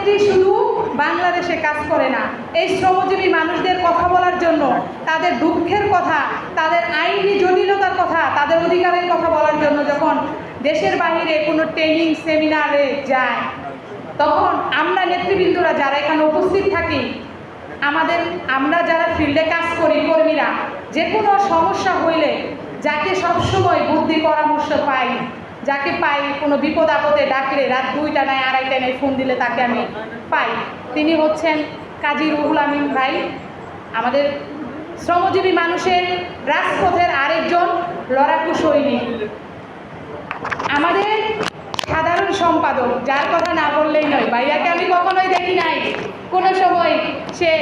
নেত্রী শুধু বাংলাদেশে কাজ করে না, এই শ্রমজীবী মানুষদের কথা বলার জন্য, তাদের দুঃখের কথা, তাদের আইনি জটিলতার কথা, তাদের অধিকারের কথা বলার জন্য যখন দেশের বাইরে কোনো ট্রেনিং সেমিনারে যায়, তখন আমরা নেতৃবৃন্দরা যারা এখানে উপস্থিত থাকি, আমাদের, আমরা যারা ফিল্ডে কাজ করি, কর্মীরা, যে কোনো সমস্যা হইলে যাকে সবসময় বুদ্ধি পরামর্শ পাই যাকে পাই কোনো বিপদ আপদে ডাকলে রাত দুইটা নয় আড়াইটা নয় ফোন দিলে তাকে আমি পাই। তিনি হচ্ছেন কাজী রুহুল আমিন ভাই, আমাদের শ্রমজীবী মানুষের রাজপথের আরেকজন লড়াকু সৈনিক। আমাদের সাধারণ সম্পাদক, যার কথা না বললেই নয়, ভাইয়াকে আমি কখনোই দেখি নাই। কোনো সময় সে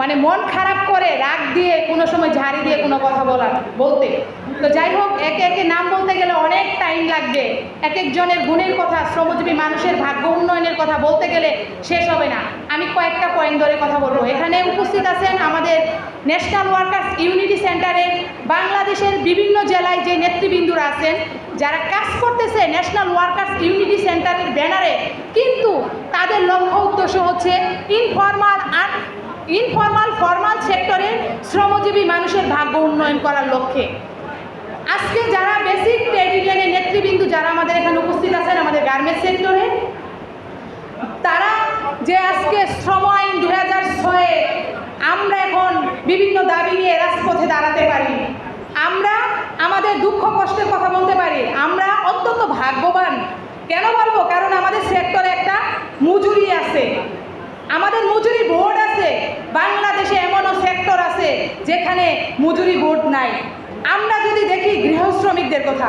মানে মন খারাপ করে, রাগ দিয়ে কোনো সময় ঝাড়ি দিয়ে কোনো কথা বলার বলতে। তো যাই হোক, একে একে নাম বলতে গেলে অনেক টাইম লাগবে। এক একজনের গুণের কথা, শ্রমজীবী মানুষের ভাগ্য উন্নয়নের কথা বলতে গেলে শেষ হবে না। আমি কয়েকটা পয়েন্ট ধরে কথা বলব। এখানে উপস্থিত আছেন আমাদের ন্যাশনাল ওয়ার্কার্স ইউনিটি সেন্টারে বাংলাদেশের বিভিন্ন জেলায় যে নেতৃবৃন্দুরা আছেন, যারা কাজ করতেছে ন্যাশনাল ওয়ার্কার্স ইউনিটি সেন্টারের ব্যানারে কিন্তু তাদের লক্ষ্য উদ্দেশ্য হচ্ছে ইনফরমাল আর ইনফরমাল ফরমাল সেক্টরে শ্রমজীবী মানুষের ভাগ্য উন্নয়ন করার লক্ষ্যে। আজকে যারা বেসিক ট্রেড ইউনিয়নের নেতৃবৃন্দু যারা আমাদের এখানে উপস্থিত আছেন আমাদের গার্মেন্টস সেক্টরে তারা যে আজকে শ্রম আইন দু হাজার ছয়ে আমরা এখন বিভিন্ন দাবি নিয়ে রাজপথে দাঁড়াতে পারি। আমরা আমাদের দুঃখ কষ্টের কথা বলতে পারি। আমরা অত্যন্ত ভাগ্যবান। কেন বলব? কারণ আমাদের সেক্টরে একটা মজুরি আছে। আমাদের মজুরি বোর্ড আছে। বাংলাদেশে এমনও সেক্টর আছে যেখানে মজুরি বোর্ড নাই। আমরা যদি দেখি গৃহশ্রমিকদের কথা,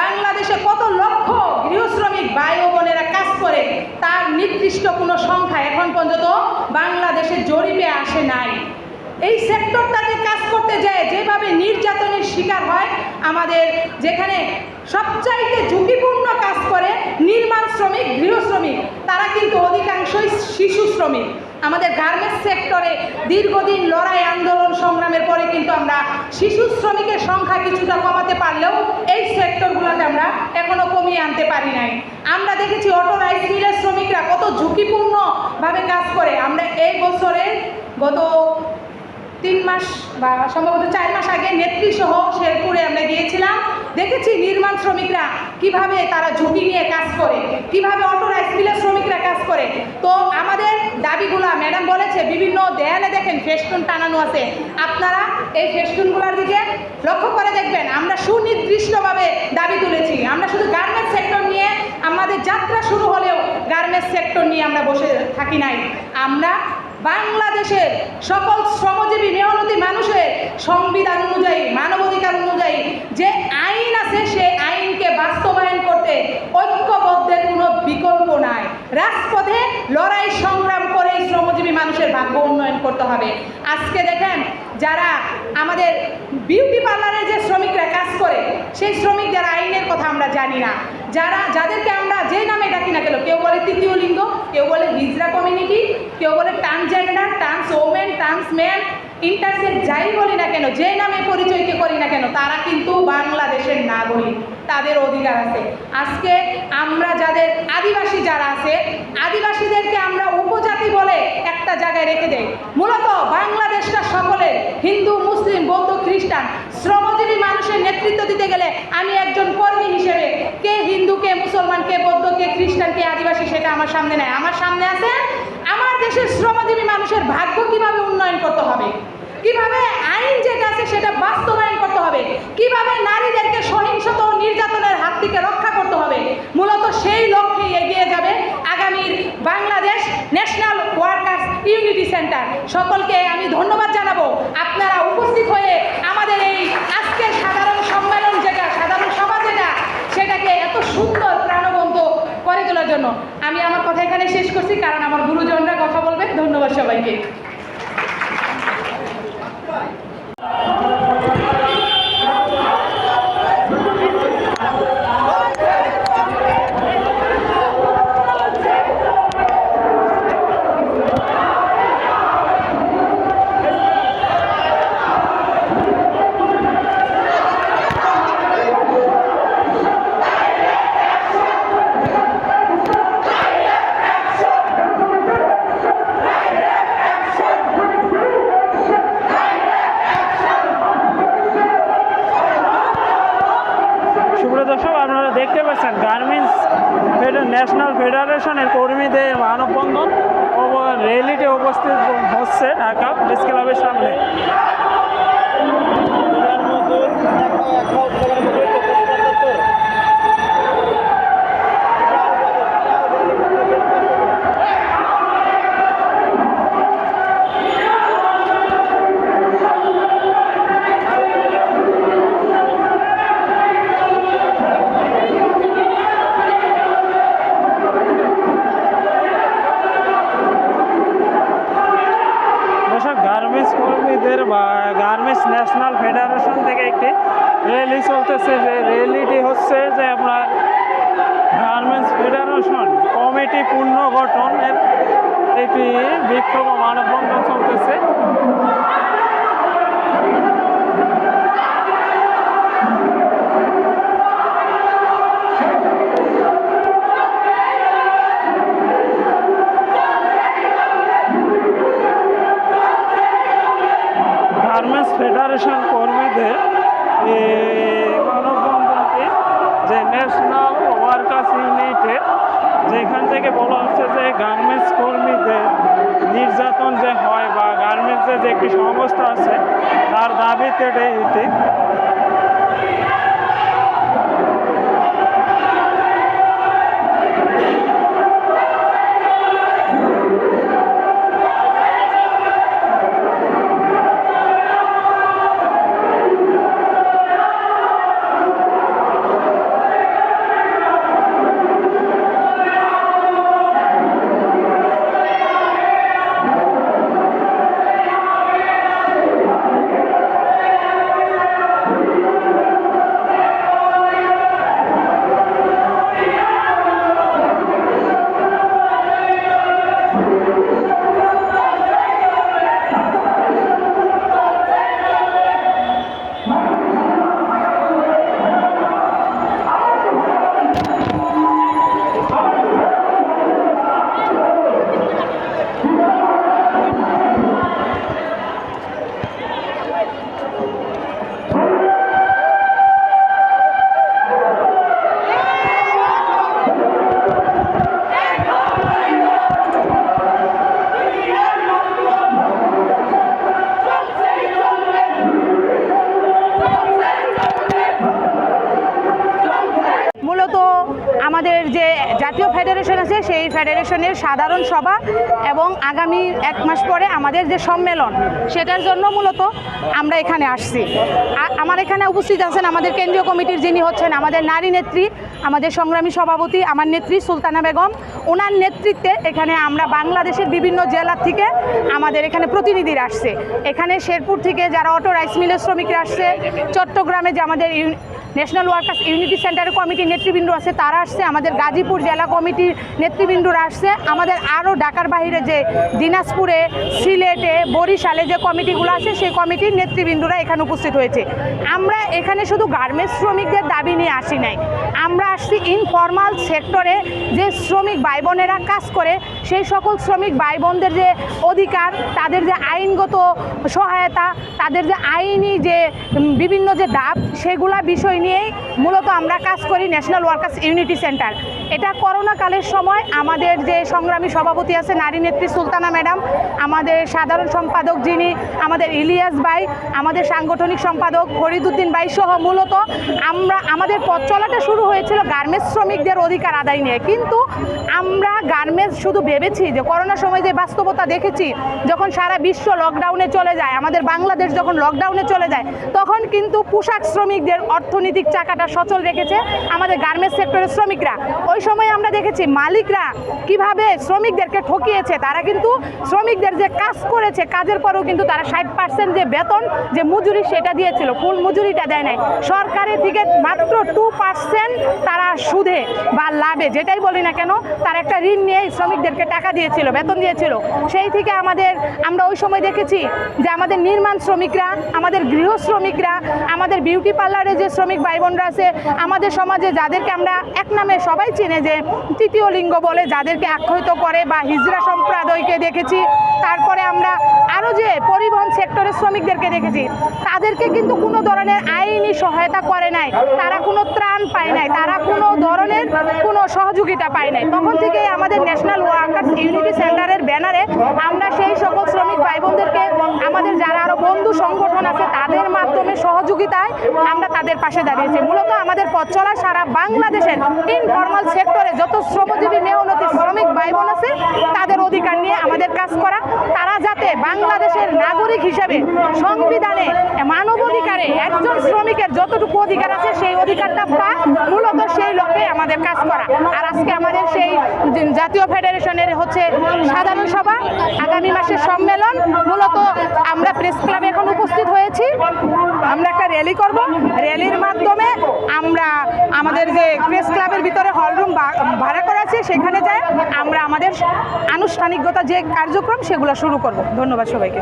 বাংলাদেশে কত লক্ষ গৃহশ্রমিক ভাই ও বোনেরা কাজ করে, তার নির্দিষ্ট কোনো সংখ্যা এখন পর্যন্ত বাংলাদেশে জরিপে আসে নাই। এই সেক্টরটাতে কাজ করতে যায়, যেভাবে নির্যাতনের শিকার হয়, আমাদের যেখানে সবচাইতে ঝুঁকিপূর্ণ কাজ করে নির্মাণ শ্রমিক, গৃহশ্রমিক, তারা কিন্তু অধিকাংশই শিশু শ্রমিক। আমাদের গার্মেন্টস সেক্টরে দীর্ঘদিন লড়াই, আন্দোলন, সংগ্রামের পরে কিন্তু আমরা শিশু শ্রমিকের সংখ্যা কিছুটা কমাতে পারলেও এই সেক্টরগুলোতে আমরা এখনও কমিয়ে আনতে পারি নাই। আমরা দেখেছি অটো রাইস মিলের শ্রমিকরা কত ঝুঁকিপূর্ণভাবে কাজ করে। আমরা এই বছরে গত তিন মাস বা সম্ভবত চার মাস আগে নেত্রী সহ শেরপুরে আমরা গিয়েছিলাম। দেখেছি নির্মাণ শ্রমিকরা কীভাবে তারা ঝুঁকি নিয়ে কাজ করে, কীভাবে অটো রাইস মিলের শ্রমিকরা কাজ করে। তো আমাদের দাবিগুলা ম্যাডাম বলেছে, বিভিন্ন দেয়ালে দেখেন ফেস্টুন টানানো আছে। আপনারা এই ফেস্টুনগুলোর দিকে লক্ষ্য করে দেখবেন, আমরা সুনির্দিষ্টভাবে দাবি তুলেছি। আমরা শুধু গার্মেন্টস সেক্টর নিয়ে, আমাদের যাত্রা শুরু হলেও গার্মেন্টস সেক্টর নিয়ে আমরা বসে থাকি নাই। আমরা বাংলাদেশের সকল শ্রমজীবী, মেহনতি মানুষের সংবিধান অনুযায়ী, মানবাধিকার অনুযায়ী যে আইন আছে সে আইনকে বাস্তবায়ন করতে ঐক্যবদ্ধের কোনো বিকল্প নাই। রাজপথে লড়াই সংগ্রাম করে শ্রমজীবী মানুষের ভাগ্য উন্নয়ন করতে হবে। আজকে দেখেন যারা আমাদের বিউটি পার্লারে যে শ্রমিকরা কাজ করে, সেই শ্রমিক যারা আইনের কথা আমরা জানি না। যারা, যাদেরকে আমরা যে নামে ডাকি না কেন, কেউ বলে তৃতীয় লিঙ্গ, কেউ বলে হিজরা কমিউনিটি কেউ বলে transgender trans women trans man intersex যাই বলি না কেন, যে নামে পরিচয়কে করি না কেন, তারা কিন্তু বাংলাদেশের নাগরিক, তাদের অধিকার আছে। আজকে আমরা যাদের আদিবাসী যারা আছে, আদিবাসীদেরকে আমরা উপজাতি বলে একটা জায়গায় রেখে দেয় মূলত বাংলাদেশটা সকলের, হিন্দু, মুসলিম, বৌদ্ধ, খ্রিস্টান, শ্রমজীবী মানুষের নেতৃত্ব দিতে গেলে আমি একজন কর্মী হিসেবে, কে হিন্দু, কে মুসলমান, কে বৌদ্ধ, কে খ্রিস্টান, কে আদিবাসী, সেটা আমার সামনে নেয় আমার সামনে আছে আমার দেশের শ্রমজীবী মানুষের ভাগ্য কীভাবে উন্নয়ন করতে হবে? কীভাবে আইন যেটা আছে সেটা বাস্তবায়ন করতে হবে? কীভাবে নারীদেরকে সহিংসত নির্যাতনের হাত থেকে রক্ষা করতে হবে? মূলত সেই লক্ষ্যেই এগিয়ে যাবে আগামীর Bangladesh national workers unity centre. সকলকে আমি ধন্যবাদ জানাব। আপনারা উপস্থিত হয়ে আমাদের এই আজকের সাধারণ সম্মেলন যেটা, সাধারণ সভা যেটা, সেটাকে এত সুন্দর প্রাণবন্ত করে তোলার জন্য। আমি আমার কথা এখানে শেষ করছি, কারণ আমার গুরুজনরা কথা বলবে ধন্যবাদ মানববন্ধন ও র্যালিতে উপস্থিত হচ্ছে ঢাকা প্রেস ক্লাবের সামনে দর্শক গার্মেন্টস কর্মীদের বা গার্মেন্টস ন্যাশনাল ফেডারেশন থেকে একটি র্যালি চলতেছে যে র্যালিটি হচ্ছে যে আপনার ফেডারেশন কমিটি পুনর্গঠনের একটি বিক্ষোভ মানববন্ধন চলতেছে। গার্মেন্টস ফেডারেশন কর্মীদের এই মানববন্ধনটি যে ন্যাশনাল ওয়ার্কার্স ইউনিটের যেখান থেকে বলা হচ্ছে যে গার্মেন্টস কর্মীদের নির্যাতন যে হয় বা গার্মেন্টসের যে একটি সংস্থা আছে, তার দাবিতে এটি ফেডারেশন আছে, সেই ফেডারেশনের সাধারণ সভা এবং আগামী এক মাস পরে আমাদের যে সম্মেলন, সেটার জন্য মূলত আমরা এখানে আসছি। আমার এখানে উপস্থিত আছেন আমাদের কেন্দ্রীয় কমিটির যিনি হচ্ছেন আমাদের নারী নেত্রী, আমাদের সংগ্রামী সভাপতি, আমার নেত্রী সুলতানা বেগম। ওনার নেতৃত্বে এখানে আমরা বাংলাদেশের বিভিন্ন জেলা থেকে আমাদের এখানে প্রতিনিধিরা আসছে। এখানে শেরপুর থেকে যারা অটো রাইস মিলের শ্রমিকরা আসছে, চট্টগ্রামে যে আমাদের ন্যাশনাল ওয়ার্কার্স ইউনিটি সেন্টারের কমিটির নেতৃবৃন্দ আছে, তারা আসছে। আমাদের গাজীপুর জেলা কমিটির নেতৃবৃন্দরা আসছে। আমাদের আরও ঢাকার বাইরে যে দিনাজপুরে, সিলেটে, বরিশালে যে কমিটিগুলো আছে, সেই কমিটির নেতৃবৃন্দরা এখানে উপস্থিত হয়েছে। আমরা এখানে শুধু গার্মেন্টস শ্রমিকদের দাবি নিয়ে আসি নাই। আমরা আসছি ইনফর্মাল সেক্টরে যে শ্রমিক ভাই বোনেরা কাজ করে, সেই সকল শ্রমিক ভাই বোনদের যে অধিকার, তাদের যে আইনগত সহায়তা, তাদের যে আইনি যে বিভিন্ন যে দাব সেগুলা বিষয় নিয়েই মূলত আমরা কাজ করি ন্যাশনাল ওয়ার্কার্স ইউনিটি সেন্টার এটা করোনাকালের সময় আমাদের যে সংগ্রামী সভাপতি আছে নারী নেত্রী সুলতানা ম্যাডাম, আমাদের সাধারণ সম্পাদক যিনি, আমাদের ইলিয়াস ভাই, আমাদের সাংগঠনিক সম্পাদক ফরিদুদ্দিন ভাই সহ মূলত আমরা, আমাদের পথ চলাটা শুরু হয়েছিল গার্মেন্টস শ্রমিকদের অধিকার আদায় নিয়ে। কিন্তু আমরা গার্মেন্টস শুধু ভেবেছি যে করোনার সময় যে বাস্তবতা দেখেছি, যখন সারা বিশ্ব লকডাউনে চলে যায়, আমাদের বাংলাদেশ যখন লকডাউনে চলে যায়, তখন কিন্তু পোশাক শ্রমিকদের অর্থনৈতিক চাকাটা সচল রেখেছে আমাদের গার্মেন্টস সেক্টরের শ্রমিকরা। ওই সময় আমরা দেখেছি মালিকরা কীভাবে শ্রমিকদেরকে ঠকিয়েছে, তারা কিন্তু শ্রমিকদের যে কাজ করেছে, কাজের পরেও কিন্তু তারা ষাট পার্সেন্ট যে বেতন, যে মজুরি সেটা দিয়েছিল, ফুল মজুরিটা দেয় নাই। সরকারের থেকে মাত্র টু পার্সেন্ট তারা সুদে বা লাভে, যেটাই বলি না কেন তার একটা ঋণ নিয়ে শ্রমিকদেরকে টাকা দিয়েছিল, বেতন দিয়েছিল। সেই থেকে আমাদের, আমরা ওই সময় দেখেছি যে আমাদের নির্মাণ শ্রমিকরা, আমাদের গৃহ শ্রমিকরা, আমাদের বিউটি পার্লারে যে শ্রমিক ভাই বোনরা আছে, আমাদের সমাজে যাদেরকে আমরা এক নামে সবাই চিনে যে তৃতীয় লিঙ্গ বলে যাদেরকে আখ্যায়িত করে বা হিজড়া সম্প্রদায়কে দেখেছি, তারপরে আমরা আরও যে পরিবহন সেক্টরের শ্রমিকদেরকে দেখেছি, তাদেরকে কিন্তু কোনো ধরনের আইনি সহায়তা করে নাই। তারা কোনো ত্রাণ পায় নাই, তারা কোনো ধরনের কোনো সহযোগিতা পায় নাই। তখন থেকে আমাদের ন্যাশনাল ওয়ার্কার্স ইউনিটি সেন্টারের ব্যানারে আমরা সেই সকল শ্রমিক ভাই বোনদেরকে আমাদের যারা আরও বন্ধু সংগঠন আছে তাদের মাধ্যমে সহযোগিতায় আমরা তাদের পাশে দাঁড়িয়েছি। মূলত আমাদের পথ চলা সারা বাংলাদেশের ইনফর্মাল সেক্টরে যত শ্রমজীবী, মেহনতি, শ্রমিক ভাই বোন আছে, তাদের অধিকার নিয়ে আমাদের কাজ করা। তারা যাতে বাংলাদেশের নাগরিক হিসেবে সংবিধানে মানবাধিকারে একজন শ্রমিকের যতটুকু অধিকার আছে সেই অধিকারটা পা মূলত সেই লক্ষ্যে আমাদের কাজ করা। আর আজকে আমাদের সেই জাতীয় ফেডারেশনের হচ্ছে সাধারণ সভা, আগামী মাসের সম্মেলন, মূলত আমরা প্রেস ক্লাবে এখন উপস্থিত হয়েছি। র্যালি করব। র্যালির মাধ্যমে আমরা আমাদের যে প্রেস ক্লাবের ভিতরে হলরুম ভাড়া করা আছে, সেখানে যাই। আমরা আমাদের আনুষ্ঠানিকতা যে কার্যক্রম, সেগুলো শুরু করব। ধন্যবাদ সবাইকে।